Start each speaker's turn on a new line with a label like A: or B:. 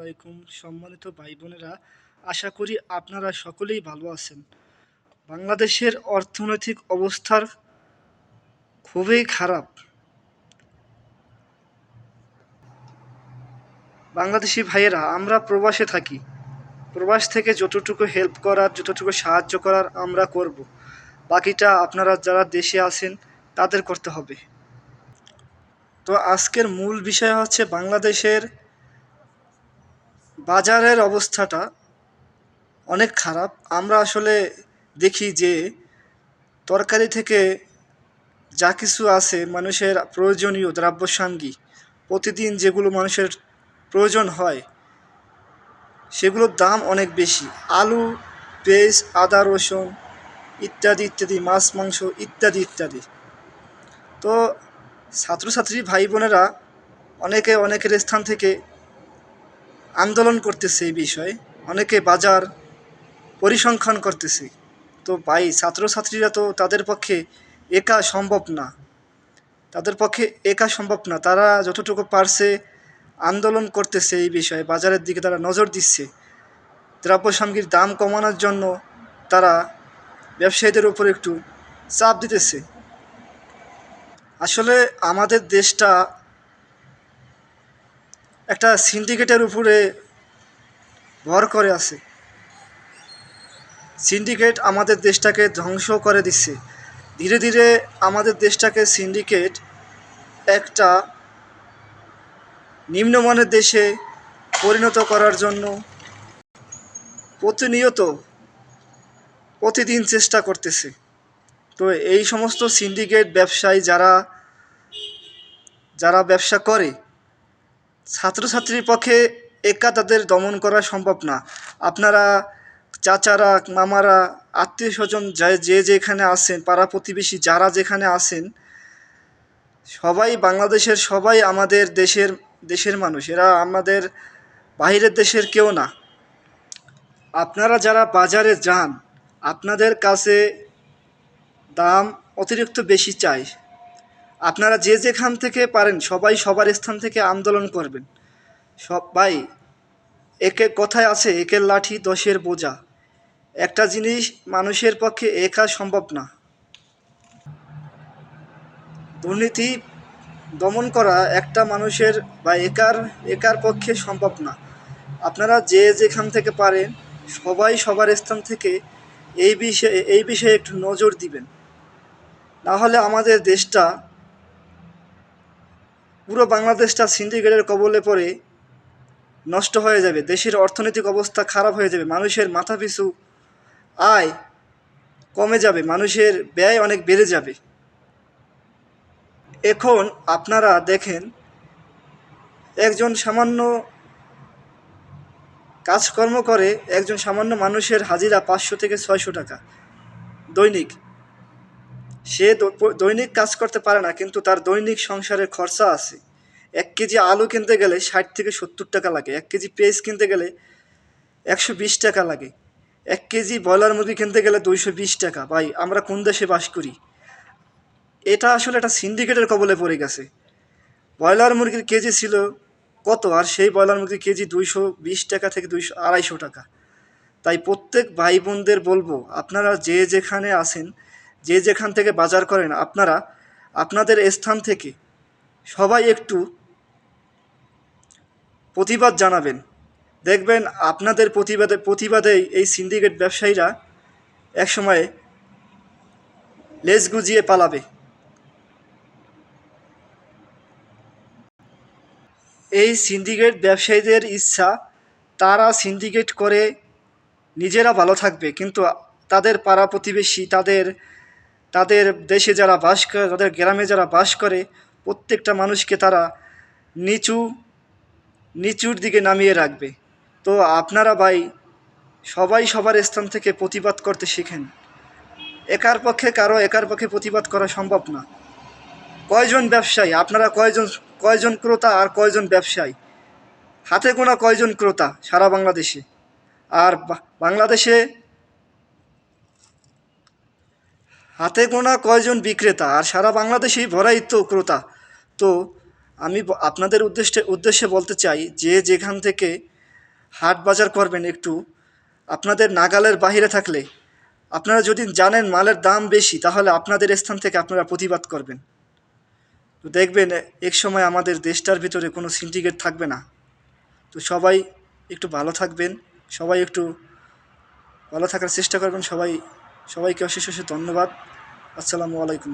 A: আলাইকুম সম্মানিত ভাই বোনেরা আশা করি আপনারা সকলেই ভালো আছেন। বাংলাদেশের অর্থনৈতিক অবস্থার খুবই খারাপ। বাংলাদেশি ভাইয়েরা, আমরা প্রবাসে থাকি। প্রবাস থেকে যতটুকু হেল্প করার, যতটুকু সাহায্য করার আমরা করব। বাকিটা আপনারা যারা দেশে আছেন, তাদের করতে হবে। তো আজকের মূল বিষয় হচ্ছে বাংলাদেশের বাজারের অবস্থাটা অনেক খারাপ। আমরা আসলে দেখি যে তরকারি থেকে যা কিছু আছে মানুষের প্রয়োজনীয় দ্রব্যসামগ্রী প্রতিদিন যেগুলো মানুষের প্রয়োজন হয়, সেগুলোর দাম অনেক বেশি। আলু, পেঁয়াজ, আদা, রসুন ইত্যাদি ইত্যাদি, মাছ, মাংস ইত্যাদি ইত্যাদি। তো ছাত্রছাত্রী ভাই বোনেরা অনেকে অনেকের স্থান থেকে আন্দোলন করতেছে এই বিষয়ে। অনেকে বাজার পরিসংখ্যান করতেছে। তো ভাই, ছাত্রছাত্রীরা তো তাদের পক্ষে একা সম্ভব না। তাদের পক্ষে একা সম্ভব না। তারা যতটুকু পারছে আন্দোলন করতেছে এই বিষয়ে। বাজারের দিকে তারা নজর দিচ্ছে। দ্রব্য সামগ্রীর দাম কমানোর জন্য তারা ব্যবসায়ীদের উপর একটু চাপ দিতেছে। আসলে আমাদের দেশটা একটা সিন্ডিকেটের উপরে ভর করে আছে। সিন্ডিকেট আমাদের দেশটাকে ধ্বংস করে দিচ্ছে। ধীরে ধীরে আমাদের দেশটাকে সিন্ডিকেট একটা নিম্নমানের দেশে পরিণত করার জন্য প্রতিনিয়ত প্রতিদিন চেষ্টা করতেছে। তো এই সমস্ত সিন্ডিকেট ব্যবসায়ী যারা যারা ব্যবসা করে ছাত্রছাত্রীর পক্ষে একা তাদের দমন করা সম্ভব না। আপনারা, চাচারা, মামারা আত্মীয় স্বজন যে যেখানে আছেন, পাড়া প্রতিবেশী যারা যেখানে আছেন, সবাই বাংলাদেশের সবাই আমাদের দেশের দেশের মানুষ। এরা আমাদের বাইরের দেশের কেউ না। আপনারা যারা বাজারে যান, আপনাদের কাছে দাম অতিরিক্ত বেশি চাই। আপনারা যে যেখান থেকে পারেন, সবাই সবার স্থান থেকে আন্দোলন করবেন। সবাই একে কথায় আছে, একের লাঠি, দশের বোঝা। একটা জিনিস মানুষের পক্ষে একা সম্ভব না। দুর্নীতি দমন করা একটা মানুষের বা একার একার পক্ষে সম্ভব না। আপনারা যে যেখান থেকে পারেন, সবাই সবার স্থান থেকে এই বিষয়ে এই বিষয়ে একটু নজর দিবেন। না হলে আমাদের দেশটা পুরো বাংলাদেশটা সিন্ডিকেটের কবলে পড়ে নষ্ট হয়ে যাবে, দেশের অর্থনৈতিক অবস্থা খারাপ হয়ে যাবে, মানুষের মাথা পিছু আয় কমে যাবে, মানুষের ব্যয় অনেক বেড়ে যাবে। এখন আপনারা দেখেন, একজন সামান্য কাজকর্ম করে একজন সামান্য মানুষের হাজিরা পাঁচশো থেকে ছয়শো টাকা দৈনিক। সে দৈনিক কাজ করতে পারে না, কিন্তু তার দৈনিক সংসারের খরচা আছে। এক কেজি আলু কিনতে গেলে ষাট থেকে সত্তর টাকা লাগে, এক কেজি পেঁয়াজ কিনতে গেলে একশো বিশ টাকা লাগে, এক কেজি ব্রয়লার মুরগি কিনতে গেলে দুইশো বিশ টাকা। ভাই, আমরা কোন দেশে বাস করি? এটা আসলে একটা সিন্ডিকেটের কবলে পড়ে গেছে। ব্রয়লার মুরগির কেজি ছিল কত? আর সেই ব্রয়লার মুরগির কেজি দুইশো বিশ টাকা থেকে দুইশো আড়াইশো টাকা। তাই প্রত্যেক ভাই বোনদের বলব, আপনারা যে যেখানে আছেন যে যেখান থেকে বাজার করেন, আপনারা আপনাদের স্থান থেকে সবাই একটু প্রতিবাদ জানাবেন। দেখবেন আপনাদের প্রতিবাদে, প্রতিবাদেই এই সিন্ডিকেট ব্যবসায়ীরা একসময় লেজ গুজিয়ে পালাবে। এই সিন্ডিকেট ব্যবসায়ীদের ইচ্ছা, তারা সিন্ডিকেট করে নিজেরা ভালো থাকবে, কিন্তু তাদের পাড়া প্রতিবেশী, তাদের তাদের দেশে যারা বাস করে, তাদের গ্রামে যারা বাস করে, প্রত্যেকটা মানুষকে তারা নিচু, নিচুর দিকে নামিয়ে রাখবে। তো আপনারা ভাই সবাই সবার স্থান থেকে প্রতিবাদ করতে শিখেন। একার পক্ষে কারও, একার পক্ষে প্রতিবাদ করা সম্ভব না। কয়জন ব্যবসায়ী? আপনারা কয়জন কয়জন ক্রেতা আর কয়জন ব্যবসায়ী? হাতে গোনা কয়জন ক্রেতা সারা বাংলাদেশে? আর বাংলাদেশে হাতে গোনা কয়জন বিক্রেতা আর সারা বাংলাদেশেই ভরাই তো ক্রেতা? তো আমি আপনাদের উদ্দেশ্যে উদ্দেশ্যে বলতে চাই যে যেখান থেকে হাট বাজার করবেন একটু, আপনাদের নাগালের বাইরে থাকলে, আপনারা যদি জানেন মালের দাম বেশি, তাহলে আপনাদের স্থান থেকে আপনারা প্রতিবাদ করবেন। তো দেখবেন এক সময় আমাদের দেশটার ভিতরে কোনো সিন্ডিকেট থাকবে না। তো সবাই একটু ভালো থাকবেন, সবাই একটু ভালো থাকার চেষ্টা করবেন, সবাই সবাইকে অশেষ অশেষ ধন্যবাদ। আসসালামু আলাইকুম।